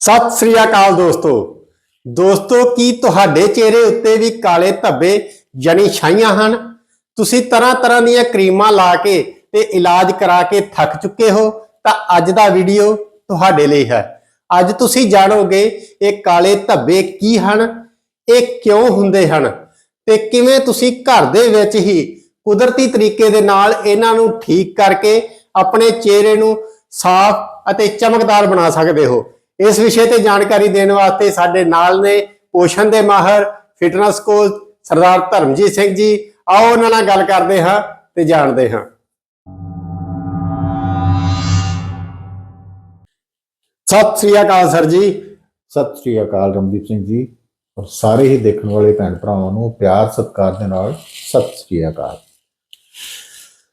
ਸਤਿ ਸ੍ਰੀ ਅਕਾਲ ਦੋਸਤੋ। ਦੋਸਤੋ, ਕੀ ਤੁਹਾਡੇ ਚਿਹਰੇ ਉੱਤੇ ਵੀ ਕਾਲੇ ਧੱਬੇ ਯਾਨੀ ਛਾਈਆਂ ਹਨ? ਤੁਸੀਂ ਤਰ੍ਹਾਂ ਤਰ੍ਹਾਂ ਦੀਆਂ ਕਰੀਮਾਂ ਲਾ ਕੇ ਤੇ ਇਲਾਜ ਕਰਾ ਕੇ ਥੱਕ ਚੁੱਕੇ ਹੋ, ਤਾਂ ਅੱਜ ਦਾ ਵੀਡੀਓ ਤੁਹਾਡੇ ਲਈ ਹੈ। ਅੱਜ ਤੁਸੀਂ ਜਾਣੋਗੇ ਇਹ ਕਾਲੇ ਧੱਬੇ ਕੀ ਹਨ, ਇਹ ਕਿਉਂ ਹੁੰਦੇ ਹਨ ਤੇ ਕਿਵੇਂ ਤੁਸੀਂ ਘਰ ਦੇ ਵਿੱਚ ਹੀ ਕੁਦਰਤੀ ਤਰੀਕੇ ਦੇ ਨਾਲ ਇਹਨਾਂ ਨੂੰ ਠੀਕ ਕਰਕੇ ਆਪਣੇ ਚਿਹਰੇ ਨੂੰ ਸਾਫ਼ ਅਤੇ ਚਮਕਦਾਰ ਬਣਾ ਸਕਦੇ ਹੋ। ਇਸ ਵਿਸ਼ੇ ਤੇ ਜਾਣਕਾਰੀ ਦੇਣ ਵਾਸਤੇ ਸਾਡੇ ਨਾਲ ਨੇ ਪੋਸ਼ਣ ਦੇ ਮਾਹਰ ਫਿਟਨੈਸ ਕੋਚ ਸਰਦਾਰ ਧਰਮਜੀਤ ਸਿੰਘ ਜੀ। ਆਓ ਉਹਨਾਂ ਨਾਲ ਗੱਲ ਕਰਦੇ ਹਾਂ ਤੇ ਜਾਣਦੇ ਹਾਂ। ਸਤਿ ਸ੍ਰੀ ਅਕਾਲ ਸਰ ਜੀ। ਸਤਿ ਸ੍ਰੀ ਅਕਾਲ ਰਮਦੀਪ ਸਿੰਘ ਜੀ। ਔਰ ਸਾਰੇ ਹੀ ਦੇਖਣ ਵਾਲੇ ਭੈਣ ਭਰਾਵਾਂ ਨੂੰ ਪਿਆਰ ਸਤਿਕਾਰ ਦੇ ਨਾਲ ਸਤਿ ਸ੍ਰੀ ਅਕਾਲ।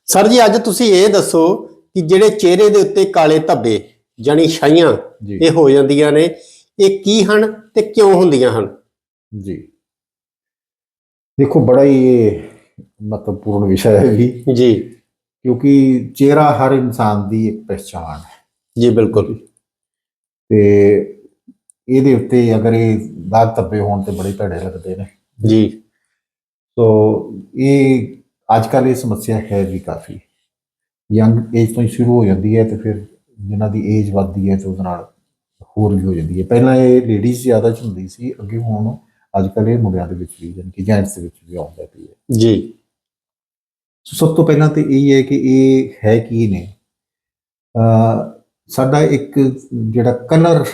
ਸਰ ਜੀ ਅੱਜ ਤੁਸੀਂ ਇਹ ਦੱਸੋ ਕਿ ਜਿਹੜੇ ਚਿਹਰੇ ਦੇ ਉੱਤੇ ਕਾਲੇ ਧੱਬੇ ਜਾਨੀ ਛਾਈਆਂ ਜੀ। ਇਹ ਹੋ ਜਾਂਦੀਆਂ ਨੇ। ਇਹ ਕੀ ਹਨ ਤੇ ਕਿਉਂ ਹੁੰਦੀਆਂ ਹਨ? ਜੀ। ਦੇਖੋ ਬੜਾ ਹੀ ਇਹ ਮਹੱਤਵਪੂਰਨ ਵਿਸ਼ਾ ਹੈ ਵੀ। ਜੀ। ਕਿਉਂਕਿ ਚਿਹਰਾ ਹਰ ਇਨਸਾਨ ਦੀ ਇੱਕ ਪਛਾਣ ਹੈ। ਜੀ ਬਿਲਕੁਲ। ਤੇ ਇਹਦੇ ਉੱਤੇ ਅਗਰ ਇਹ ਦਾਗ ਧੱਬੇ ਹੋਣ ਤੇ ਬੜੇ ਭੈੜੇ ਲੱਗਦੇ ਨੇ। ਜੀ। ਸੋ ਇਹ ਅੱਜ ਕੱਲ੍ਹ ਇਹ ਸਮੱਸਿਆ ਹੈ ਵੀ ਕਾਫੀ। ਯੰਗ ਏਜ ਤੋਂ ਹੀ ਸ਼ੁਰੂ ਹੋ ਜਾਂਦੀ ਹੈ ਤੇ ਫਿਰ ਜਿਨ੍ਹਾਂ ਦੀ ਏਜ ਵੱਧਦੀ ਹੈ ਤੇ ਉਹਦੇ ਨਾਲ ਹੋਰ ਵੀ ਹੋ ਜਾਂਦੀ ਹੈ। ਪਹਿਲਾਂ ਇਹ ਲੇਡੀਜ਼ ਜ਼ਿਆਦਾ ਚ ਹੁੰਦੀ ਸੀ ਅੱਗੇ ਹੁਣ ਅੱਜ ਕੱਲ੍ਹ ਇਹ ਮੁੰਡਿਆਂ ਦੇ ਵਿੱਚ ਵੀ ਜਾਣੀ ਕਿ ਜੈਂਟਸ ਦੇ ਵਿੱਚ ਵੀ ਆਉਂਦਾ ਪਈ ਹੈ। ਜੀ। ਸੋ ਸਭ ਤੋਂ ਪਹਿਲਾਂ ਤੇ ਇਹ ਹੈ ਕਿ ਇਹ ਹੈ ਕੀ ਨੇ? ਅ ਸਾਡਾ ਇੱਕ ਜਿਹੜਾ ਕਲਰ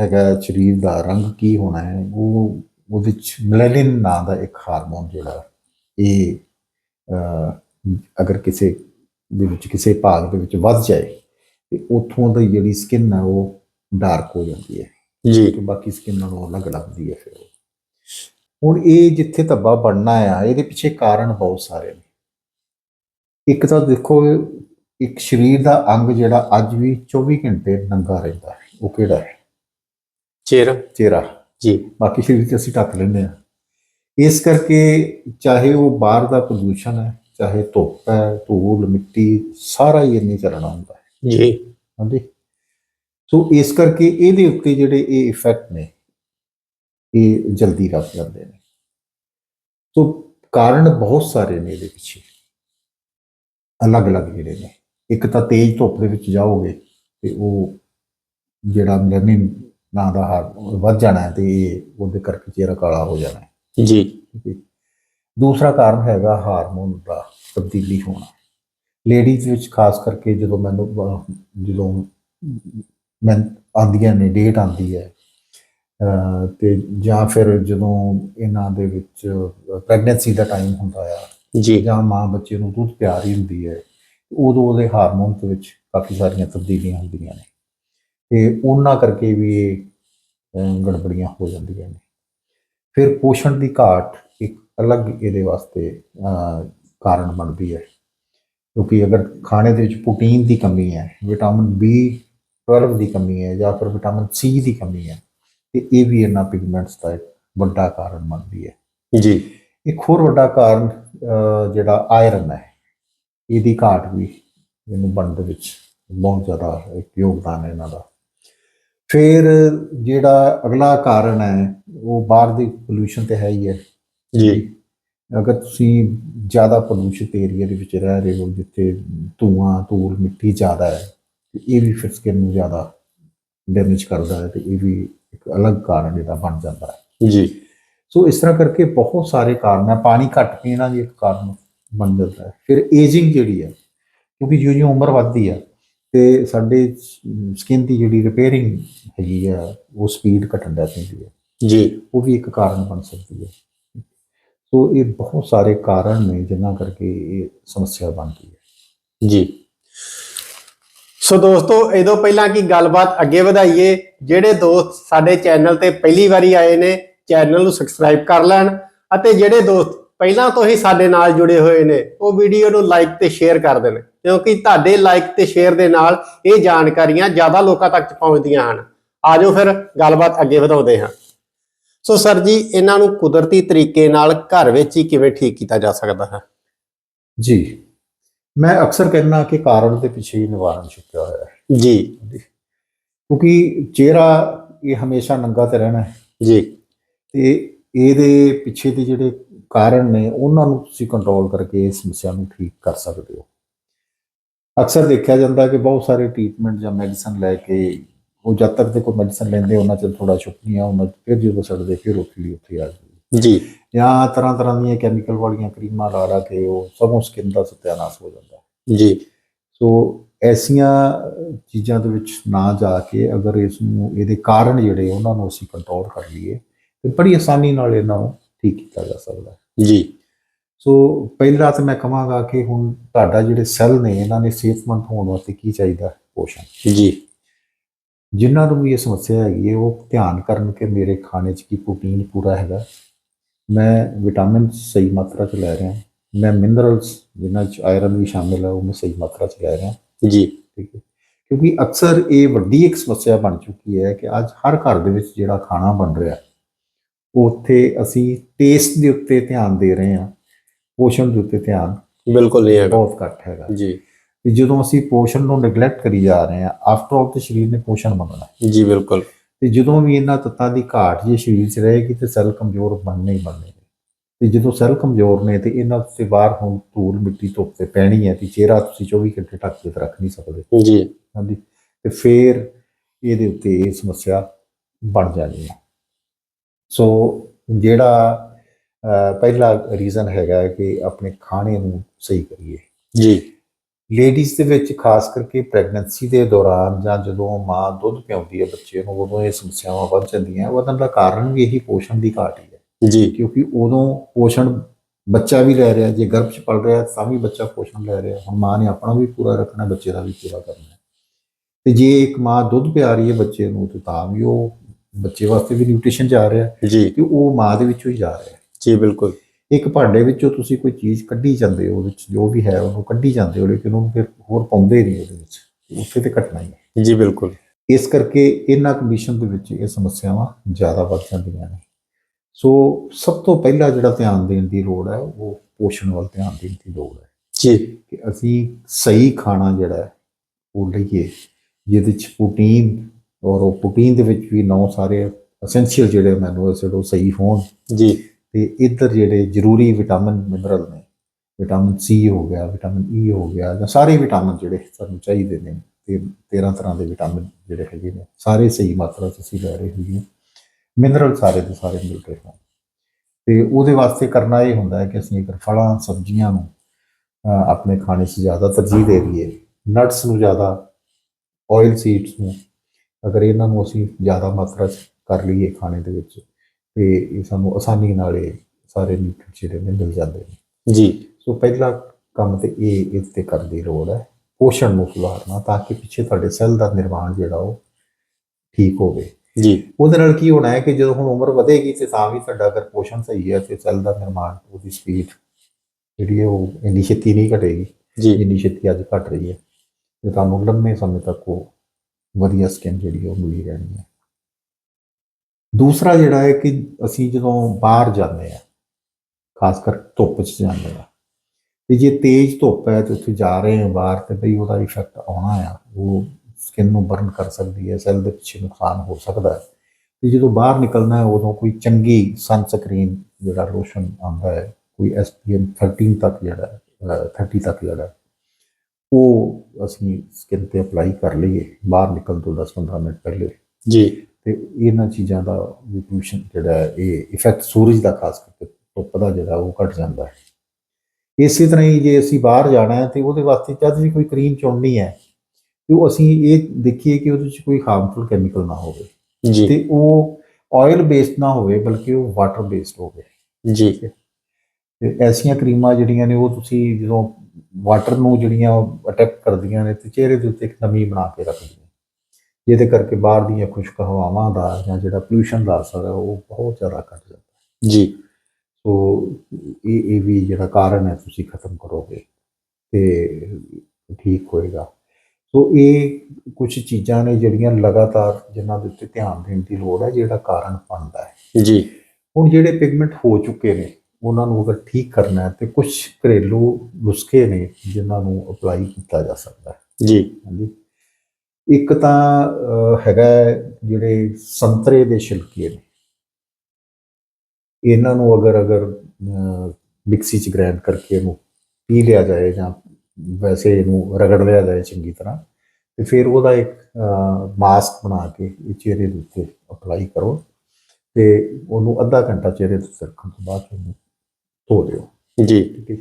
ਹੈਗਾ ਸਰੀਰ ਦਾ ਰੰਗ ਕੀ ਹੋਣਾ ਹੈ ਉਹ ਉਹਦੇ ਵਿੱਚ ਮੈਲੈਨਿਨ ਨਾਂ ਦਾ ਇੱਕ ਹਾਰਮੋਨ ਜਿਹੜਾ ਇਹ ਅ, ਅਗਰ ਕਿਸੇ ਦੇ ਵਿੱਚ ਕਿਸੇ ਭਾਗ ਦੇ ਵਿੱਚ ਵੱਧ ਜਾਏ ਤੇ ਉੱਥੋਂ ਦੀ ਜਿਹੜੀ ਸਕਿਨ ਹੈ ਉਹ ਡਾਰਕ ਹੋ ਜਾਂਦੀ ਹੈ। ਜੀ। ਕਿ ਬਾਕੀ ਸਕਿਨ ਨਾਲੋਂ ਅਲੱਗ ਲੱਗਦੀ ਹੈ ਫਿਰ ਉਹ। ਹੁਣ ਇਹ ਜਿੱਥੇ ਧੱਬਾ ਬਣਨਾ ਆ ਇਹਦੇ ਪਿੱਛੇ ਕਾਰਨ ਬਹੁਤ ਸਾਰੇ ਨੇ। ਇੱਕ ਤਾਂ ਦੇਖੋ ਇੱਕ ਸਰੀਰ ਦਾ ਅੰਗ ਜਿਹੜਾ ਅੱਜ ਵੀ 24 ਘੰਟੇ ਨੰਗਾ ਰਹਿੰਦਾ ਹੈ। ਉਹ ਕਿਹੜਾ ਹੈ? ਚਿਹਰਾ। ਚਿਹਰਾ। ਜੀ। ਬਾਕੀ ਸਰੀਰ ਤੇ ਅਸੀਂ ਢੱਕ ਲੈਂਦੇ ਆ ਇਸ ਕਰਕੇ ਚਾਹੇ ਉਹ ਬਾਹਰ ਦਾ ਪ੍ਰਦੂਸ਼ਣ ਹੈ ਚਾਹੇ ਧੁੱਪ ਹੈ ਧੂਲ ਮਿੱਟੀ ਸਾਰਾ ਹੀ ਇੰਨੀ ਚੱਲਣਾ ਹੁੰਦਾ ਹੈ। ਜੀ। ਹਾਂਜੀ। ਸੋ ਇਸ ਕਰਕੇ ਇਹਦੇ ਉੱਤੇ ਜਿਹੜੇ ਇਹ ਇਫੈਕਟ ਨੇ ਇਹ ਜਲਦੀ ਰੱਖ ਜਾਂਦੇ ਨੇ। ਸੋ ਕਾਰਨ ਬਹੁਤ ਸਾਰੇ ਨੇ ਇਹਦੇ ਪਿੱਛੇ। ਅਲੱਗ-ਅਲੱਗ ਜਿਹੜੇ ਨੇ। ਇੱਕ ਤਾਂ ਤੇਜ਼ ਧੁੱਪ ਦੇ ਵਿੱਚ ਜਾਓਗੇ ਤੇ ਉਹ ਜਿਹੜਾ ਮੈਲੈਨਿਨ ਨਾਂ ਦਾ ਹਾਰ ਵੱਧ ਜਾਣਾ ਹੈ ਤੇ ਇਹ ਉਹਦੇ ਕਰਕੇ ਚਿਹਰਾ ਕਾਲਾ ਹੋ ਜਾਣਾ ਹੈ ਜੀ। ਦੂਸਰਾ ਕਾਰਨ ਹੈਗਾ ਹਾਰਮੋਨ ਦਾ ਤਬਦੀਲੀ ਹੋਣਾ। ਲੇਡੀਜ਼ ਵਿੱਚ ਖਾਸ ਕਰਕੇ ਜਦੋਂ ਮੈਨੂੰ ਜਦੋਂ ਮੈਂ ਆਉਂਦੀਆਂ ਨੇ ਡੇਟ ਆਉਂਦੀ ਹੈ ਤੇ ਜਾਂ ਫਿਰ ਜਦੋਂ ਇਹਨਾਂ ਦੇ ਵਿੱਚ ਪ੍ਰੈਗਨੈਂਸੀ ਦਾ ਟਾਈਮ ਹੁੰਦਾ ਆ ਜੀ। ਜਾਂ ਮਾਂ ਬੱਚੇ ਨੂੰ ਦੁੱਧ ਪਿਆ ਰਹੀ ਹੁੰਦੀ ਹੈ ਉਦੋਂ ਉਹਦੇ ਹਾਰਮੋਨ ਦੇ ਵਿੱਚ ਕਾਫੀ ਸਾਰੀਆਂ ਤਬਦੀਲੀਆਂ ਹੁੰਦੀਆਂ ਨੇ। ਤੇ ਉਹਨਾਂ ਕਰਕੇ ਵੀ ਇਹ ਗੜਬੜੀਆਂ ਹੋ ਜਾਂਦੀਆਂ ਨੇ। ਫਿਰ ਪੋਸ਼ਣ ਦੀ ਘਾਟ ਇੱਕ ਅਲੱਗ ਇਹਦੇ ਵਾਸਤੇ ਕਾਰਨ ਬਣਦੀ ਹੈ। ਕਿਉਂਕਿ ਅਗਰ ਖਾਣੇ ਦੇ ਵਿੱਚ ਪ੍ਰੋਟੀਨ ਦੀ ਕਮੀ ਹੈ ਵਿਟਾਮਿਨ B12 ਦੀ ਕਮੀ ਹੈ ਜਾਂ ਫਿਰ ਵਿਟਾਮਿਨ C ਦੀ ਕਮੀ ਹੈ ਤੇ ਇਹ ਵੀ ਇਹਨਾਂ ਪਿਗਮੈਂਟਸ ਦਾ ਇੱਕ ਵੱਡਾ ਕਾਰਨ ਬਣਦੀ ਹੈ। ਜੀ। ਇੱਕ ਹੋਰ ਵੱਡਾ ਕਾਰਨ ਜਿਹੜਾ ਆਇਰਨ ਹੈ ਇਹਦੀ ਘਾਟ ਵੀ ਇਹਨੂੰ ਬਣਨ ਦੇ ਵਿੱਚ ਬਹੁਤ ਜ਼ਿਆਦਾ ਇੱਕ ਯੋਗਦਾਨ ਹੈ ਇਹਨਾਂ ਦਾ। ਫਿਰ ਜਿਹੜਾ ਅਗਲਾ ਕਾਰਨ ਹੈ ਉਹ ਬਾਹਰ ਦੀ ਪੋਲੂਸ਼ਨ ਤੇ ਹੈ ਹੀ ਹੈ। ਜੀ। ਅਗਰ ਤੁਸੀਂ ਜ਼ਿਆਦਾ ਪੋਲੂਸ਼ਿਤ ਏਰੀਆ ਦੇ ਵਿੱਚ ਰਹਿ ਰਹੇ ਹੋ ਜਿੱਥੇ ਧੂਆਂ ਧੂਲ ਮਿੱਟੀ ਜ਼ਿਆਦਾ ਹੈ ਤੇ ਇਹ ਵੀ ਫਿਰ ਸਕਿਨ ਨੂੰ ਜ਼ਿਆਦਾ ਡੈਮੇਜ ਕਰਦਾ ਹੈ ਤੇ ਇਹ ਵੀ ਇੱਕ ਅਲੱਗ ਕਾਰਨ ਇਹਦਾ ਬਣ ਜਾਂਦਾ ਹੈ। ਜੀ। ਸੋ ਇਸ ਤਰ੍ਹਾਂ ਕਰਕੇ ਬਹੁਤ ਸਾਰੇ ਕਾਰਨ ਹੈ। ਪਾਣੀ ਘੱਟ ਪੀਣਾ ਵੀ ਇੱਕ ਕਾਰਨ ਬਣ ਜਾਂਦਾ ਹੈ। ਫਿਰ ਏਜਿੰਗ ਜਿਹੜੀ ਹੈ ਕਿਉਂਕਿ ਜਿਉਂ ਜਿਉਂ ਉਮਰ ਵੱਧਦੀ ਹੈ ਤੇ ਸਾਡੇ ਸਕਿਨ ਦੀ ਜਿਹੜੀ ਰਿਪੇਅਰਿੰਗ ਹੈਗੀ ਆ ਉਹ ਸਪੀਡ ਘਟਣ ਲੱਗ ਪੈਂਦੀ ਹੈ। ਜੀ। ਉਹ ਵੀ ਇੱਕ ਕਾਰਨ ਬਣ ਸਕਦੀ ਹੈ। ਸੋ ਇਹ ਬਹੁਤ ਸਾਰੇ ਕਾਰਨ ਨੇ ਜਿਨ੍ਹਾਂ ਕਰਕੇ ਇਹ ਸਮੱਸਿਆ ਬਣਦੀ ਹੈ। ਜੀ। ਸੋ ਦੋਸਤੋ, ਇਹਦੋਂ ਪਹਿਲਾਂ ਕੀ ਗੱਲਬਾਤ ਅੱਗੇ ਵਧਾਈਏ। ਜਿਹੜੇ ਦੋਸਤ ਸਾਡੇ ਚੈਨਲ ਤੇ ਪਹਿਲੀ ਵਾਰੀ ਆਏ ਨੇ, ਚੈਨਲ ਨੂੰ ਸਬਸਕ੍ਰਾਈਬ ਕਰ ਲੈਣ ਅਤੇ ਜਿਹੜੇ ਦੋਸਤ ਪਹਿਲਾਂ ਤੋਂ ਹੀ ਸਾਡੇ ਨਾਲ ਜੁੜੇ ਹੋਏ ਨੇ, ਉਹ ਵੀਡੀਓ ਨੂੰ ਲਾਈਕ ਤੇ ਸ਼ੇਅਰ ਕਰ ਦੇਣ, ਕਿਉਂਕਿ ਤੁਹਾਡੇ ਲਾਈਕ ਤੇ ਸ਼ੇਅਰ ਦੇ ਨਾਲ ਇਹ ਜਾਣਕਾਰੀਆਂ ਜ਼ਿਆਦਾ ਲੋਕਾਂ ਤੱਕ ਪਹੁੰਚਦੀਆਂ ਹਨ। ਆਜੋ ਫਿਰ, ਗੱਲਬਾਤ ਅੱਗੇ ਵਧਾਉਂਦੇ ਹਾਂ। ਸੋ ਸਰ ਜੀ ਇਹਨਾਂ ਨੂੰ ਕੁਦਰਤੀ ਤਰੀਕੇ ਨਾਲ ਘਰ ਵਿੱਚ ਹੀ ਕਿਵੇਂ ਠੀਕ ਕੀਤਾ ਜਾ ਸਕਦਾ ਹੈ? ਜੀ ਮੈਂ ਅਕਸਰ ਕਹਿਣਾ ਕਿ ਕਾਰਨ ਦੇ ਪਿੱਛੇ ਹੀ ਨਿਵਾਰਨ ਛੁਪਿਆ ਹੋਇਆ ਹੈ। ਜੀ। ਕਿਉਂਕਿ ਚਿਹਰਾ ਇਹ ਹਮੇਸ਼ਾ ਨੰਗਾ ਤੇ ਰਹਿਣਾ ਹੈ। ਜੀ। ਤੇ ਇਹਦੇ ਪਿੱਛੇ ਦੇ ਜਿਹੜੇ ਕਾਰਨ ਨੇ ਉਹਨਾਂ ਨੂੰ ਤੁਸੀਂ ਕੰਟਰੋਲ ਕਰਕੇ ਇਸ ਸਮੱਸਿਆ ਨੂੰ ਠੀਕ ਕਰ ਸਕਦੇ ਹੋ। ਅਕਸਰ ਦੇਖਿਆ ਜਾਂਦਾ ਕਿ ਬਹੁਤ ਸਾਰੇ ਟ੍ਰੀਟਮੈਂਟ ਜਾਂ ਮੈਡੀਸਨ ਲੈ ਕੇ ਉਹ ਜਦ ਤੱਕ ਤੇ ਕੋਈ ਮੈਡੀਸਨ ਲੈਂਦੇ ਉਹਨਾਂ ਚਿਰ ਥੋੜਾ ਛੁੱਟੀਆਂ ਉਹਨਾਂ 'ਚ ਫਿਰ ਜਦੋਂ ਸੜਦੇ ਫਿਰ ਉੱਥੇ ਦੀ ਉੱਥੇ ਆ ਜਾਂਦੀ ਜੀ। ਜਾਂ ਤਰ੍ਹਾਂ ਤਰ੍ਹਾਂ ਦੀਆਂ ਕੈਮੀਕਲ ਵਾਲੀਆਂ ਕਰੀਮਾਂ ਲਾ ਲਾ ਕੇ ਉਹ ਸਭੋਂ ਸਕਿਨ ਦਾ ਸਤਿਆਨਾਸ਼ ਹੋ ਜਾਂਦਾ। ਜੀ। ਸੋ ਐਸੀਆਂ ਚੀਜ਼ਾਂ ਦੇ ਵਿੱਚ ਨਾ ਜਾ ਕੇ ਅਗਰ ਇਸ ਨੂੰ ਇਹਦੇ ਕਾਰਨ ਜਿਹੜੇ ਉਹਨਾਂ ਨੂੰ ਅਸੀਂ ਕੰਟਰੋਲ ਕਰ ਲਈਏ ਤੇ ਬੜੀ ਆਸਾਨੀ ਨਾਲ ਇਹਨਾਂ ਨੂੰ ਠੀਕ ਕੀਤਾ ਜਾ ਸਕਦਾ ਜੀ। ਸੋ ਪਹਿਲਾਂ ਤਾਂ ਮੈਂ ਕਹਾਂਗਾ ਕਿ ਹੁਣ ਤੁਹਾਡਾ ਜਿਹੜੇ ਸੈੱਲ ਨੇ ਇਹਨਾਂ ਨੇ ਸਿਹਤਮੰਦ ਹੋਣ ਵਾਸਤੇ ਕੀ ਚਾਹੀਦਾ? ਪੋਸ਼ਣ। ਜੀ। ਜਿਨ੍ਹਾਂ ਨੂੰ ਵੀ ਇਹ ਸਮੱਸਿਆ ਹੈਗੀ ਹੈ ਉਹ ਧਿਆਨ ਕਰਨ ਕਿ ਮੇਰੇ ਖਾਣੇ 'ਚ ਕੀ ਪ੍ਰੋਟੀਨ ਪੂਰਾ ਹੈਗਾ। ਮੈਂ ਵਿਟਾਮਿਨ ਸਹੀ ਮਾਤਰਾ 'ਚ ਲੈ ਰਿਹਾ। ਮੈਂ ਮਿਨਰਲਸ ਜਿਨ੍ਹਾਂ 'ਚ ਆਇਰਨ ਵੀ ਸ਼ਾਮਿਲ ਹੈ ਉਹ ਮੈਂ ਸਹੀ ਮਾਤਰਾ 'ਚ ਲੈ ਰਿਹਾ। ਜੀ। ਠੀਕ ਹੈ। ਕਿਉਂਕਿ ਅਕਸਰ ਇਹ ਵੱਡੀ ਇੱਕ ਸਮੱਸਿਆ ਬਣ ਚੁੱਕੀ ਹੈ ਕਿ ਅੱਜ ਹਰ ਘਰ ਦੇ ਵਿੱਚ ਜਿਹੜਾ ਖਾਣਾ ਬਣ ਰਿਹਾ ਉੱਥੇ ਅਸੀਂ ਟੇਸਟ ਦੇ ਉੱਤੇ ਧਿਆਨ ਦੇ ਰਹੇ ਹਾਂ। ਪੋਸ਼ਣ ਦੇ ਉੱਤੇ ਧਿਆਨ ਬਿਲਕੁਲ ਨਹੀਂ ਹੈਗਾ। ਬਹੁਤ ਘੱਟ ਹੈਗਾ। ਜੀ। ਤੇ ਜਦੋਂ ਅਸੀਂ ਪੋਸ਼ਣ ਨੂੰ ਨੈਗਲੈਕਟ ਕਰੀ ਜਾ ਰਹੇ ਹਾਂ ਆਫਟਰ ਆਲ ਤੇ ਸਰੀਰ ਨੇ ਪੋਸ਼ਣ ਮੰਗਣਾ। ਜੀ ਬਿਲਕੁਲ। ਤੇ ਜਦੋਂ ਵੀ ਇਹਨਾਂ ਤੱਤਾਂ ਦੀ ਘਾਟ ਜੇ ਸਰੀਰ 'ਚ ਰਹੇਗੀ ਤੇ ਸੈੱਲ ਕਮਜ਼ੋਰ ਬਣਨੇ ਹੀ ਬਣਨੇ ਤੇ ਜਦੋਂ ਸੈੱਲ ਕਮਜ਼ੋਰ ਨੇ ਤੇ ਇਹਨਾਂ ਉੱਤੇ ਬਾਹਰ ਹੁਣ ਧੂਲ ਮਿੱਟੀ ਧੁੱਪ ਤੇ ਪੈਣੀ ਹੈ ਤੇ ਚਿਹਰਾ ਤੁਸੀਂ 24 ਘੰਟੇ ਢੱਕ ਕੇ ਰੱਖ ਨਹੀਂ ਸਕਦੇ। ਜੀ। ਹਾਂਜੀ। ਤੇ ਫਿਰ ਇਹਦੇ ਉੱਤੇ ਇਹ ਸਮੱਸਿਆ ਬਣ ਜਾਣੀ ਹੈ। ਸੋ ਜਿਹੜਾ ਪਹਿਲਾ ਰੀਜ਼ਨ ਹੈਗਾ ਕਿ ਆਪਣੇ ਖਾਣੇ ਨੂੰ ਸਹੀ ਕਰੀਏ। ਜੀ। ਲੇਡੀਜ਼ ਦੇ ਵਿੱਚ ਖਾਸ ਕਰਕੇ ਪ੍ਰੈਗਨੈਂਸੀ ਦੇ ਦੌਰਾਨ ਜਾਂ ਜਦੋਂ ਮਾਂ ਦੁੱਧ ਪਿਆਉਂਦੀ ਹੈ ਬੱਚੇ ਨੂੰ ਉਦੋਂ ਇਹ ਸਮੱਸਿਆਵਾਂ ਵੱਧ ਜਾਂਦੀਆਂ। ਵਧਣ ਦਾ ਕਾਰਨ ਵੀ ਇਹੀ ਪੋਸ਼ਣ ਦੀ ਘਾਟ ਹੀ ਹੈ। ਜੀ। ਕਿਉਂਕਿ ਉਦੋਂ ਪੋਸ਼ਣ ਬੱਚਾ ਵੀ ਲੈ ਰਿਹਾ ਜੇ ਗਰਭ 'ਚ ਪਲ ਰਿਹਾ ਤਾਂ ਵੀ ਬੱਚਾ ਪੋਸ਼ਣ ਲੈ ਰਿਹਾ। ਹੁਣ ਮਾਂ ਨੇ ਆਪਣਾ ਵੀ ਪੂਰਾ ਰੱਖਣਾ ਬੱਚੇ ਦਾ ਵੀ ਪੂਰਾ ਕਰਨਾ। ਤੇ ਜੇ ਇੱਕ ਮਾਂ ਦੁੱਧ ਪਿਆ ਰਹੀ ਹੈ ਬੱਚੇ ਨੂੰ ਤੇ ਤਾਂ ਵੀ ਉਹ ਬੱਚੇ ਵਾਸਤੇ ਵੀ ਨਿਊਟ੍ਰੀਸ਼ਨ ਜਾ ਰਿਹਾ ਜੀ। ਕਿ ਉਹ ਮਾਂ ਦੇ ਵਿੱਚੋਂ ਹੀ ਜਾ ਰਿਹਾ ਜੀ ਬਿਲਕੁਲ। ਇੱਕ ਭਾਂਡੇ ਵਿੱਚੋਂ ਤੁਸੀਂ ਕੋਈ ਚੀਜ਼ ਕੱਢੀ ਜਾਂਦੇ ਹੋ ਉਹਦੇ ਵਿੱਚ ਜੋ ਵੀ ਹੈ ਉਹਨੂੰ ਕੱਢੀ ਜਾਂਦੇ ਹੋ ਲੇਕਿਨ ਉਹਨੂੰ ਫਿਰ ਹੋਰ ਪਾਉਂਦੇ ਨਹੀਂ ਉਹਦੇ ਵਿੱਚ। ਉੱਥੇ ਤੇ ਘਟਣਾ ਹੀ ਹੈ। ਜੀ ਬਿਲਕੁਲ। ਇਸ ਕਰਕੇ ਇਹਨਾਂ ਕੰਡੀਸ਼ਨ ਦੇ ਵਿੱਚ ਇਹ ਸਮੱਸਿਆਵਾਂ ਜ਼ਿਆਦਾ ਵੱਧ ਜਾਂਦੀਆਂ ਨੇ। ਸੋ ਸਭ ਤੋਂ ਪਹਿਲਾਂ ਜਿਹੜਾ ਧਿਆਨ ਦੇਣ ਦੀ ਲੋੜ ਹੈ ਉਹ ਪੋਸ਼ਣ ਵੱਲ ਧਿਆਨ ਦੇਣ ਦੀ ਲੋੜ ਹੈ। ਜੀ। ਕਿ ਅਸੀਂ ਸਹੀ ਖਾਣਾ ਜਿਹੜਾ ਉਹ ਲਈਏ ਜਿਹਦੇ ਚ ਪ੍ਰੋਟੀਨ ਔਰ ਉਹ ਪ੍ਰੋਟੀਨ ਦੇ ਵਿੱਚ ਵੀ ਨੌ ਸਾਰੇ ਐਸੈਂਸ਼ੀਅਲ ਜਿਹੜੇ ਅਮੀਨੋ ਐਸਿਡ ਉਹ ਸਹੀ ਹੋਣ। ਜੀ। ਤੇ ਇੱਧਰ ਜਿਹੜੇ ਜ਼ਰੂਰੀ ਵਿਟਾਮਿਨ ਮਿਨਰਲ ਨੇ, ਵਿਟਾਮਿਨ ਸੀ ਹੋ ਗਿਆ, ਵਿਟਾਮਿਨ ਈ ਹੋ ਗਿਆ, ਜਾਂ ਸਾਰੇ ਵਿਟਾਮਿਨ ਜਿਹੜੇ ਸਾਨੂੰ ਚਾਹੀਦੇ ਨੇ, ਤੇ 13 ਤਰ੍ਹਾਂ ਦੇ ਵਿਟਾਮਿਨ ਜਿਹੜੇ ਹੈਗੇ ਨੇ, ਸਾਰੇ ਸਹੀ ਮਾਤਰਾ 'ਚ ਅਸੀਂ ਲੈ ਰਹੇ ਹੋਈਏ ਮਿਨਰਲ ਸਾਰੇ ਦੇ ਸਾਰੇ ਮਿਲ ਰਹੇ ਹਨ। ਤੇ ਉਹਦੇ ਵਾਸਤੇ ਕਰਨਾ ਇਹ ਹੁੰਦਾ ਹੈ ਕਿ ਅਸੀਂ ਅਗਰ ਫਲਾਂ, ਸਬਜ਼ੀਆਂ ਨੂੰ ਆਪਣੇ ਖਾਣੇ 'ਚ ਜ਼ਿਆਦਾ ਤਰਜੀਹ ਦੇ ਦਈਏ, ਨਟਸ ਨੂੰ ਜ਼ਿਆਦਾ ਆਇਲ ਸੀਡਸ ਨੂੰ, ਅਗਰ ਇਹਨਾਂ ਨੂੰ ਅਸੀਂ ਜ਼ਿਆਦਾ ਮਾਤਰਾ 'ਚ ਕਰ ਲਈਏ ਖਾਣੇ ਦੇ ਵਿੱਚ ਤੇ ਇਹ ਸਾਨੂੰ ਆਸਾਨੀ ਨਾਲ ਇਹ ਸਾਰੇ ਨਿਊਟ੍ਰੀਟ ਜਿਹੜੇ ਨੇ ਮਿਲ ਜਾਂਦੇ ਨੇ। ਜੀ। ਸੋ ਪਹਿਲਾ ਕੰਮ ਤੇ ਇਹ ਇਸ ਤੇ ਕਰਨ ਦੀ ਲੋੜ ਹੈ ਪੋਸ਼ਣ ਨੂੰ ਸੁਧਾਰਨਾ ਤਾਂ ਕਿ ਪਿੱਛੇ ਤੁਹਾਡੇ ਸੈੱਲ ਦਾ ਨਿਰਮਾਣ ਜਿਹੜਾ ਉਹ ਠੀਕ ਹੋਵੇ। ਜੀ। ਉਹਦੇ ਨਾਲ ਕੀ ਹੋਣਾ ਹੈ ਕਿ ਜਦੋਂ ਹੁਣ ਉਮਰ ਵਧੇਗੀ ਤੇ ਤਾਂ ਵੀ ਤੁਹਾਡਾ ਅਗਰ ਪੋਸ਼ਣ ਸਹੀ ਹੈ ਤੇ ਸੈੱਲ ਦਾ ਨਿਰਮਾਣ ਉਹਦੀ ਸਪੀਡ ਜਿਹੜੀ ਉਹ ਇੰਨੀ ਛੇਤੀ ਨਹੀਂ ਘਟੇਗੀ। ਜੀ। ਜਿੰਨੀ ਛੇਤੀ ਅੱਜ ਘਟ ਰਹੀ ਹੈ। ਤੇ ਤੁਹਾਨੂੰ ਲੰਮੇ ਸਮੇਂ ਤੱਕ ਉਹ ਵਧੀਆ ਸਕਿਨ ਜਿਹੜੀ ਉਹ ਮਿਲੀ ਰਹਿਣੀ ਹੈ। ਦੂਸਰਾ ਜਿਹੜਾ ਹੈ ਕਿ ਅਸੀਂ ਜਦੋਂ ਬਾਹਰ ਜਾਂਦੇ ਆ ਖਾਸ ਕਰ ਧੁੱਪ 'ਚ ਜਾਂਦੇ ਆ ਤੇ ਜੇ ਤੇਜ਼ ਧੁੱਪ ਹੈ ਤੇ ਉੱਥੇ ਜਾ ਰਹੇ ਹਾਂ ਬਾਹਰ ਤੇ ਬਈ ਉਹਦਾ ਇਫੈਕਟ ਆਉਣਾ ਆ ਉਹ ਸਕਿਨ ਨੂੰ ਬਰਨ ਕਰ ਸਕਦੀ ਹੈ ਸੈੱਲ ਦੇ ਪਿੱਛੇ ਨੁਕਸਾਨ ਹੋ ਸਕਦਾ ਹੈ। ਤੇ ਜਦੋਂ ਬਾਹਰ ਨਿਕਲਣਾ ਹੈ ਉਦੋਂ ਕੋਈ ਚੰਗੀ ਸਨਸਕ੍ਰੀਨ ਜਿਹੜਾ ਲੋਸ਼ਨ ਆਉਂਦਾ ਹੈ ਕੋਈ SPF 13 ਤੱਕ ਜਿਹੜਾ ਹੈ, 30 ਤੱਕ ਜਿਹੜਾ ਉਹ ਅਸੀਂ ਸਕਿਨ ਤੇ ਅਪਲਾਈ ਕਰ ਲਈਏ ਬਾਹਰ ਨਿਕਲਣ ਤੋਂ 10-15 ਮਿੰਟ ਪਹਿਲੇ। ਜੀ। ਤੇ ਇਹਨਾਂ ਚੀਜ਼ਾਂ ਦਾ ਵੀ pollution ਜਿਹੜਾ ਇਹ ਇਫੈਕਟ ਸੂਰਜ ਦਾ ਖਾਸ ਕਰਕੇ ਧੁੱਪ ਦਾ ਜਿਹੜਾ ਉਹ ਘਟ ਜਾਂਦਾ ਹੈ। ਇਸੇ ਤਰ੍ਹਾਂ ਹੀ ਜੇ ਅਸੀਂ ਬਾਹਰ ਜਾਣਾ ਹੈ ਤੇ ਉਹਦੇ ਵਾਸਤੇ ਜਦ ਵੀ ਕੋਈ ਕਰੀਮ ਚੁਣਨੀ ਹੈ ਤੇ ਉਹ ਅਸੀਂ ਇਹ ਦੇਖੀਏ ਕਿ ਉਹਦੇ ਵਿੱਚ ਕੋਈ ਹਾਰਮਫੁਲ ਕੈਮੀਕਲ ਨਾ ਹੋਵੇ। ਜੀ। ਤੇ ਉਹ ਆਇਲ ਬੇਸਡ ਨਾ ਹੋਵੇ ਬਲਕਿ ਉਹ ਵਾਟਰ ਬੇਸਡ ਹੋਵੇ। ਜੀ। ਤੇ ਐਸੀਆਂ ਕਰੀਮਾਂ ਜਿਹੜੀਆਂ ਨੇ ਉਹ ਤੁਸੀਂ ਜਦੋਂ ਵਾਟਰ ਨੂੰ ਜਿਹੜੀਆਂ ਅਟੈਕ ਕਰਦੀਆਂ ਨੇ ਤੇ ਚਿਹਰੇ ਦੇ ਉੱਤੇ ਇੱਕ ਨਮੀ ਬਣਾ ਕੇ ਰੱਖਦੀਆਂ ਜਿਹਦੇ ਕਰਕੇ ਬਾਹਰ ਦੀਆਂ ਖੁਸ਼ਕ ਹਵਾਵਾਂ ਦਾ ਜਾਂ ਜਿਹੜਾ ਪੋਲੂਸ਼ਨ ਦਾ ਅਸਰ ਹੈ ਉਹ ਬਹੁਤ ਜ਼ਿਆਦਾ ਘਟ ਜਾਂਦਾ ਜੀ। ਸੋ ਇਹ ਇਹ ਵੀ ਜਿਹੜਾ ਕਾਰਨ ਹੈ ਤੁਸੀਂ ਖਤਮ ਕਰੋਗੇ ਤੇ ਠੀਕ ਹੋਏਗਾ। ਸੋ ਇਹ ਕੁਝ ਚੀਜ਼ਾਂ ਨੇ ਜਿਹੜੀਆਂ ਲਗਾਤਾਰ ਜਿਨ੍ਹਾਂ ਦੇ ਉੱਤੇ ਧਿਆਨ ਦੇਣ ਦੀ ਲੋੜ ਹੈ ਜਿਹੜਾ ਕਾਰਨ ਬਣਦਾ ਹੈ। ਜੀ। ਹੁਣ ਜਿਹੜੇ ਪਿਗਮੈਂਟ ਹੋ ਚੁੱਕੇ ਨੇ ਉਹਨਾਂ ਨੂੰ ਅਗਰ ਠੀਕ ਕਰਨਾ ਹੈ ਤੇ ਕੁਝ ਘਰੇਲੂ ਨੁਸਖੇ ਨੇ ਜਿਨ੍ਹਾਂ ਨੂੰ ਅਪਲਾਈ ਕੀਤਾ ਜਾ ਸਕਦਾ ਹੈ। ਜੀ। ਹਾਂਜੀ। ਇੱਕ ਤਾਂ ਹੈਗਾ ਜਿਹੜੇ ਸੰਤਰੇ ਦੇ ਛਿਲਕੇ ਨੇ। ਇਹਨਾਂ ਨੂੰ ਅਗਰ ਅਗਰ ਮਿਕਸੀ ਚ ਗ੍ਰਾਈਂਡ ਕਰਕੇ ਇਹਨੂੰ ਪੀ ਲਿਆ ਜਾਏ ਜਾਂ ਵੈਸੇ ਇਹਨੂੰ ਰਗੜ ਲਿਆ ਜਾਏ ਚੰਗੀ ਤਰ੍ਹਾਂ ਤੇ ਫਿਰ ਉਹਦਾ ਇੱਕ ਮਾਸਕ ਬਣਾ ਕੇ ਇਹ ਚਿਹਰੇ ਦੇ ਉੱਤੇ ਅਪਲਾਈ ਕਰੋ ਤੇ ਉਹਨੂੰ ਅੱਧਾ ਘੰਟਾ ਚਿਹਰੇ ਤੇ ਰੱਖਣ ਤੋਂ ਬਾਅਦ ਉਹਨੂੰ ਧੋ ਦਿਓ। ਜੀ। ਠੀਕ ਜੀ।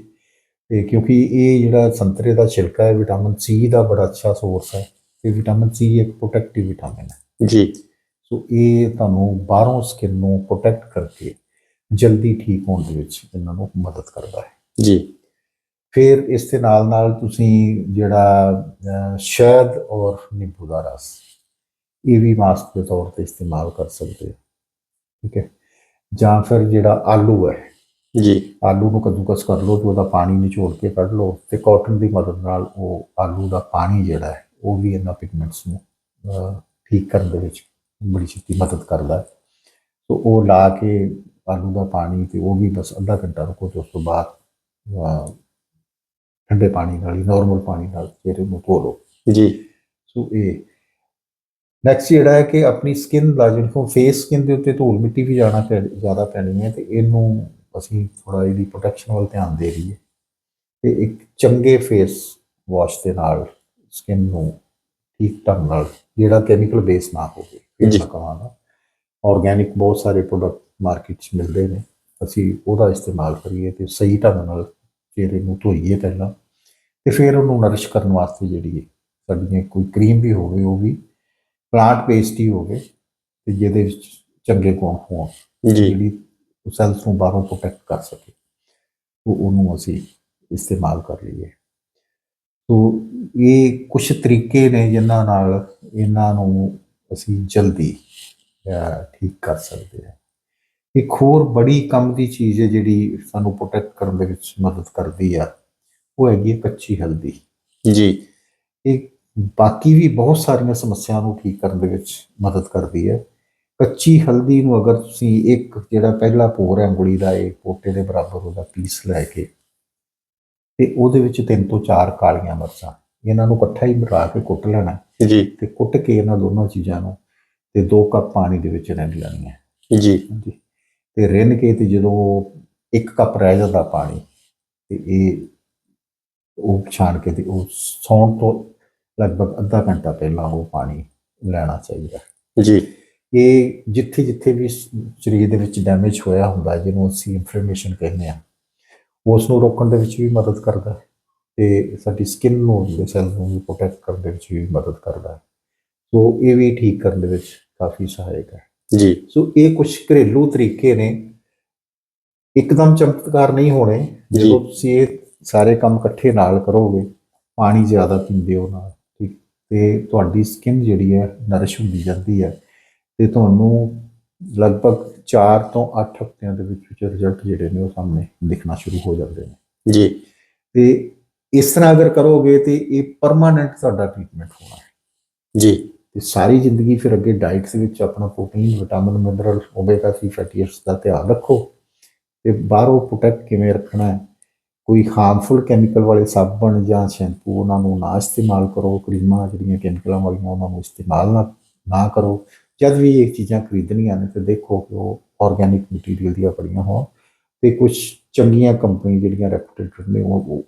ਤੇ ਕਿਉਂਕਿ ਇਹ ਜਿਹੜਾ ਸੰਤਰੇ ਦਾ ਛਿਲਕਾ ਹੈ ਵਿਟਾਮਿਨ ਸੀ ਦਾ ਬੜਾ ਅੱਛਾ ਸੋਰਸ ਹੈ। ਤੇ ਵਿਟਾਮਿਨ ਸੀ ਇੱਕ ਪ੍ਰੋਟੈਕਟਿਵ ਵਿਟਾਮਿਨ ਹੈ। ਜੀ। ਸੋ ਇਹ ਤੁਹਾਨੂੰ ਬਾਹਰੋਂ ਸਕਿਨ ਨੂੰ ਪ੍ਰੋਟੈਕਟ ਕਰਕੇ ਜਲਦੀ ਠੀਕ ਹੋਣ ਦੇ ਵਿੱਚ ਇਹਨਾਂ ਨੂੰ ਮਦਦ ਕਰਦਾ ਹੈ। ਜੀ। ਫਿਰ ਇਸ ਦੇ ਨਾਲ ਨਾਲ ਤੁਸੀਂ ਜਿਹੜਾ ਸ਼ਹਿਦ ਔਰ ਨਿੰਬੂ ਦਾ ਰਸ ਇਹ ਵੀ ਮਾਸਕ ਦੇ ਤੌਰ ਤੇ ਇਸਤੇਮਾਲ ਕਰ ਸਕਦੇ ਹੋ। ਠੀਕ ਹੈ? ਜਾਂ ਫਿਰ ਜਿਹੜਾ ਆਲੂ ਹੈ। ਜੀ। ਆਲੂ ਨੂੰ ਕੱਦੂਕਸ ਕਰ ਲਓ ਤੇ ਉਹਦਾ ਪਾਣੀ ਨਿਚੋੜ ਕੇ ਕੱਢ ਲਓ ਤੇ ਕਾਟਨ ਦੀ ਮਦਦ ਨਾਲ ਉਹ ਆਲੂ ਦਾ ਪਾਣੀ ਜਿਹੜਾ ਹੈ ਉਹ ਵੀ ਇਹਨਾਂ ਪਿਗਮੈਂਟਸ ਨੂੰ ਠੀਕ ਕਰਨ ਦੇ ਵਿੱਚ ਬੜੀ ਛੇਤੀ ਮਦਦ ਕਰਦਾ ਸੋ ਉਹ ਲਾ ਕੇ ਆਲੂ ਦਾ ਪਾਣੀ ਤੇ ਉਹ ਵੀ ਬਸ ਅੱਧਾ ਘੰਟਾ ਰੱਖੋ ਤੇ ਉਸ ਤੋਂ ਬਾਅਦ ਠੰਡੇ ਪਾਣੀ ਨਾਲ ਹੀ ਨਾਰਮਲ ਪਾਣੀ ਨਾਲ ਚਿਹਰੇ ਨੂੰ ਧੋ ਲਓ। ਜੀ। ਸੋ ਇਹ ਨੈਕਸਟ ਜਿਹੜਾ ਹੈ ਕਿ ਆਪਣੀ ਸਕਿਨ ਦਾ ਜਿਹੜਾ ਫੇਸ ਸਕਿਨ ਦੇ ਉੱਤੇ ਧੂਲ ਮਿੱਟੀ ਵੀ ਜਾਣਾ ਜ਼ਿਆਦਾ ਪੈਣੀ ਹੈ ਤੇ ਇਹਨੂੰ ਅਸੀਂ ਥੋੜਾ ਇਹਦੀ ਪ੍ਰੋਟੈਕਸ਼ਨ ਵੱਲ ਧਿਆਨ ਦੇ ਰਹੀਏ। ਤੇ ਇੱਕ ਚੰਗੇ ਫੇਸ ਵਾਸ਼ ਦੇ ਨਾਲ ਸਕਿਨ ਨੂੰ ਠੀਕ ਢੰਗ ਨਾਲ ਜਿਹੜਾ ਕੈਮੀਕਲ ਬੇਸ ਨਾ ਹੋਵੇ ਜੀ। ਇਹ ਕਹਾਂਗਾ ਆਰਗੈਨਿਕ ਬਹੁਤ ਸਾਰੇ ਪ੍ਰੋਡਕਟ ਮਾਰਕੀਟ 'ਚ ਮਿਲਦੇ ਨੇ। ਅਸੀਂ ਉਹਦਾ ਇਸਤੇਮਾਲ ਕਰੀਏ ਤੇ ਸਹੀ ਢੰਗ ਨਾਲ ਚਿਹਰੇ ਨੂੰ ਧੋਈਏ ਪਹਿਲਾਂ ਤੇ ਫਿਰ ਉਹਨੂੰ ਨਰਿਸ਼ ਕਰਨ ਵਾਸਤੇ ਜਿਹੜੀ ਹੈ ਸਾਡੀਆਂ ਕੋਈ ਕਰੀਮ ਵੀ ਹੋਵੇ ਉਹ ਵੀ ਪਲਾਂਟ ਪੇਸਟ ਹੀ ਹੋਵੇ ਤੇ ਜਿਹਦੇ ਵਿੱਚ ਚੰਗੇ ਗੁਣ ਹੋਣ ਜਿਹੜੀ ਸੈਲਸ ਨੂੰ ਬਾਹਰੋਂ ਪ੍ਰੋਟੈਕਟ ਕਰ ਸਕੇ। ਉਹ ਉਹਨੂੰ ਅਸੀਂ ਇਸਤੇਮਾਲ ਕਰ ਲਈਏ। ਸੋ ਇਹ ਕੁਝ ਤਰੀਕੇ ਨੇ ਜਿਨ੍ਹਾਂ ਨਾਲ ਇਹਨਾਂ ਨੂੰ ਅਸੀਂ ਜਲਦੀ ਠੀਕ ਕਰ ਸਕਦੇ ਹਾਂ। ਇੱਕ ਹੋਰ ਬੜੀ ਕੰਮ ਦੀ ਚੀਜ਼ ਹੈ ਜਿਹੜੀ ਸਾਨੂੰ ਪ੍ਰੋਟੈਕਟ ਕਰਨ ਦੇ ਵਿੱਚ ਮਦਦ ਕਰਦੀ ਆ ਉਹ ਹੈਗੀ ਕੱਚੀ ਹਲਦੀ। ਜੀ। ਇਹ ਬਾਕੀ ਵੀ ਬਹੁਤ ਸਾਰੀਆਂ ਸਮੱਸਿਆਵਾਂ ਨੂੰ ਠੀਕ ਕਰਨ ਦੇ ਵਿੱਚ ਮਦਦ ਕਰਦੀ ਹੈ। ਕੱਚੀ ਹਲਦੀ ਨੂੰ ਅਗਰ ਤੁਸੀਂ ਇੱਕ ਜਿਹੜਾ ਪਹਿਲਾ ਪੋਰ ਹੈ ਉਂਗਲੀ ਦਾ ਇਹ ਪੋਟੇ ਦੇ ਬਰਾਬਰ ਉਹਦਾ ਪੀਸ ਲੈ ਕੇ ਤੇ ਉਹਦੇ ਵਿੱਚ ਤਿੰਨ ਤੋਂ ਚਾਰ ਕਾਲੀਆਂ ਮਿਰਚਾਂ। ਇਹਨਾਂ ਨੂੰ ਇਕੱਠਾ ਹੀ ਮਿਲਾ ਕੇ ਕੁੱਟ ਲੈਣਾ। ਹੈ ਜੀ। ਤੇ ਕੁੱਟ ਕੇ ਇਹਨਾਂ ਦੋਨਾਂ ਚੀਜ਼ਾਂ ਨੂੰ ਤੇ 2 ਕੱਪ ਪਾਣੀ ਦੇ ਵਿੱਚ ਰਿੰਨ ਲੈਣੀਆਂ ਜੀ। ਹਾਂਜੀ। ਤੇ ਰਿੰਨ ਕੇ ਤੇ ਜਦੋਂ ਇੱਕ ਕੱਪ ਰਹਿ ਜਾਂਦਾ ਪਾਣੀ ਤੇ ਇਹ ਉਹ ਛਾਣ ਕੇ ਤੇ ਉਹ ਸੌਣ ਤੋਂ ਲਗਭਗ ਅੱਧਾ ਘੰਟਾ ਪਹਿਲਾਂ ਉਹ ਪਾਣੀ ਲੈਣਾ ਚਾਹੀਦਾ। ਹੈ। ਜੀ। ਇਹ ਜਿੱਥੇ ਜਿੱਥੇ ਵੀ ਸਰੀਰ ਦੇ ਵਿੱਚ ਡੈਮੇਜ ਹੋਇਆ ਹੁੰਦਾ ਹੈ, ਜਿਹਨੂੰ ਅਸੀਂ ਇਨਫਲੇਮੇਸ਼ਨ ਕਹਿੰਦੇ ਆ ਉਸ ਨੂੰ ਰੋਕਣ ਦੇ ਵਿੱਚ ਵੀ ਮਦਦ ਕਰਦਾ ਹੈ। ਤੇ ਸਾਡੀ ਸਕਿਨ ਨੂੰ ਦੇ ਸੈੱਲ ਨੂੰ ਵੀ ਪ੍ਰੋਟੈਕਟ ਕਰਨ ਦੇ ਵਿੱਚ ਵੀ ਮਦਦ ਕਰਦਾ ਹੈ। ਸੋ ਇਹ ਵੀ ਠੀਕ ਕਰਨ ਦੇ ਵਿੱਚ ਕਾਫੀ ਸਹਾਇਕ ਹੈ। ਜੀ। ਸੋ ਇਹ ਕੁਝ ਘਰੇਲੂ ਤਰੀਕੇ ਨੇ। ਇੱਕਦਮ ਚਮਤਕਾਰ ਨਹੀਂ ਹੋਣੇ। ਜਦੋਂ ਤੁਸੀਂ ਇਹ ਸਾਰੇ ਕੰਮ ਇਕੱਠੇ ਨਾਲ ਕਰੋਗੇ ਪਾਣੀ ਜ਼ਿਆਦਾ ਪੀਂਦੇ ਹੋ ਨਾਲ ਠੀਕ? ਤੇ ਤੁਹਾਡੀ ਸਕਿਨ ਜਿਹੜੀ ਹੈ ਨਰਿਸ਼ ਹੁੰਦੀ ਜਾਂਦੀ ਹੈ। ਤੇ ਤੁਹਾਨੂੰ ਲਗਭਗ 4 ਤੋਂ 8 ਹਫ਼ਤਿਆਂ ਦੇ ਵਿੱਚ ਵਿੱਚ ਰਿਜ਼ਲਟ ਜਿਹੜੇ ਨੇ ਉਹ ਸਾਹਮਣੇ ਦਿਖਣਾ ਸ਼ੁਰੂ ਹੋ ਜਾਂਦੇ ਨੇ। ਜੀ। ਤੇ ਇਸ ਤਰ੍ਹਾਂ ਅਗਰ ਕਰੋਗੇ ਤੇ ਇਹ ਪਰਮਾਨੈਂਟ ਤੁਹਾਡਾ ਟ੍ਰੀਟਮੈਂਟ ਹੋਣਾ। ਜੀ। ਤੇ ਸਾਰੀ ਜ਼ਿੰਦਗੀ ਫਿਰ ਅੱਗੇ ਡਾਈਟਸ ਵਿੱਚ ਆਪਣਾ protein vitamin mineral omega 3 fatty acids ਦਾ ਧਿਆਨ ਰੱਖੋ। ਤੇ ਬਾਹਰੋਂ ਪ੍ਰੋਟੈਕਟ ਕਿਵੇਂ ਰੱਖਣਾ ਹੈ? ਕੋਈ ਹਾਰਮਫੁਲ ਕੈਮੀਕਲ ਵਾਲੇ ਸਾਬਣ ਜਾਂ ਸ਼ੈਂਪੂ ਉਹਨਾਂ ਨੂੰ ਨਾ ਇਸਤੇਮਾਲ ਕਰੋ ਕਰੀਮਾਂ ਜਿਹੜੀਆਂ ਕੈਮੀਕਲਾਂ ਵਾਲੀਆਂ ਉਹਨਾਂ ਨੂੰ ਇਸਤੇਮਾਲ ਨਾ ਨਾ ਕਰੋ। ਜਦ ਵੀ ਇਹ ਚੀਜ਼ਾਂ ਖਰੀਦਣੀਆਂ ਨੇ ਤੇ ਦੇਖੋ ਕਿ ਉਹ ਆਰਗੈਨਿਕ ਮਟੀਰੀਅਲ ਦੀਆਂ ਬੜੀਆਂ ਹੋਣ ਤੇ ਕੁਝ ਚੰਗੀਆਂ ਕੰਪਨੀ ਜਿਹੜੀਆਂ ਰੈਪੂਟੇਟਡ ਨੇ ਉਹ-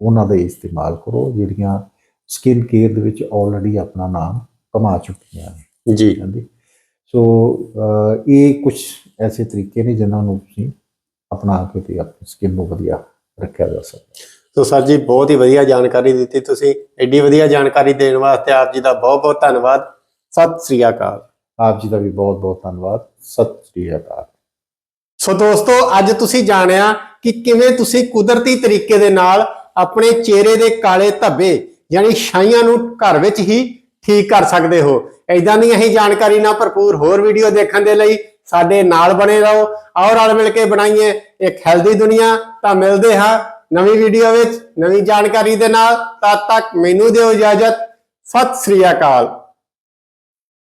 ਉਹਨਾਂ ਦਾ ਇਸਤੇਮਾਲ ਕਰੋ ਜਿਹੜੀਆਂ ਸਕਿਨ ਕੇਅਰ ਦੇ ਵਿੱਚ ਆਲਰੇਡੀ ਆਪਣਾ ਨਾਮ ਕਮਾ ਚੁੱਕੀਆਂ ਨੇ। ਜੀ। ਹਾਂਜੀ। ਸੋ ਇਹ ਕੁਝ ਐਸੇ ਤਰੀਕੇ ਨੇ ਜਿਨ੍ਹਾਂ ਨੂੰ ਤੁਸੀਂ ਅਪਣਾ ਕੇ ਤੇ ਆਪਣੀ ਸਕਿਨ ਨੂੰ ਵਧੀਆ ਰੱਖਿਆ ਜਾ ਸਕਦਾ। ਸੋ ਸਰ ਜੀ ਬਹੁਤ ਹੀ ਵਧੀਆ ਜਾਣਕਾਰੀ ਦਿੱਤੀ ਤੁਸੀਂ। ਐਡੀ ਵਧੀਆ ਜਾਣਕਾਰੀ ਦੇਣ ਵਾਸਤੇ ਆਪ ਜੀ ਦਾ ਬਹੁਤ ਬਹੁਤ ਧੰਨਵਾਦ। ਸਤਿ ਸ੍ਰੀ ਅਕਾਲ। ਆਪ ਜੀ ਦਾ ਵੀ ਬਹੁਤ ਬਹੁਤ ਧੰਨਵਾਦ। ਸਤਿ ਸ੍ਰੀ ਅਕਾਲ। ਸੋ ਦੋਸਤੋ ਅੱਜ ਤੁਸੀਂ ਜਾਣਿਆ ਕਿ ਕਿਵੇਂ ਤੁਸੀਂ ਕੁਦਰਤੀ ਤਰੀਕੇ ਦੇ ਨਾਲ ਆਪਣੇ ਚਿਹਰੇ ਦੇ ਕਾਲੇ ਧੱਬੇ, ਯਾਨੀ ਛਾਈਆਂ ਨੂੰ ਘਰ ਵਿੱਚ ਹੀ ਠੀਕ ਕਰ ਸਕਦੇ ਹੋ। ਐਦਾਂ ਦੀਆਂ ਹੀ ਜਾਣਕਾਰੀ ਨਾਲ ਭਰਪੂਰ ਹੋਰ ਵੀਡੀਓ ਦੇਖਣ ਦੇ ਲਈ ਸਾਡੇ ਨਾਲ ਬਣੇ ਰਹੋ। ਆਓ ਰਲ ਮਿਲ ਕੇ ਬਣਾਈਏ ਇੱਕ ਹੈਲਦੀ ਦੁਨੀਆ। ਤਾਂ ਮਿਲਦੇ ਹਾਂ ਨਵੀਂ ਵੀਡੀਓ ਵਿੱਚ, ਨਵੀਂ ਜਾਣਕਾਰੀ ਦੇ ਨਾਲ। ਤਦ ਤੱਕ ਮੈਨੂੰ ਦਿਓ ਇਜਾਜ਼ਤ। ਸਤਿ ਸ੍ਰੀ ਅਕਾਲ।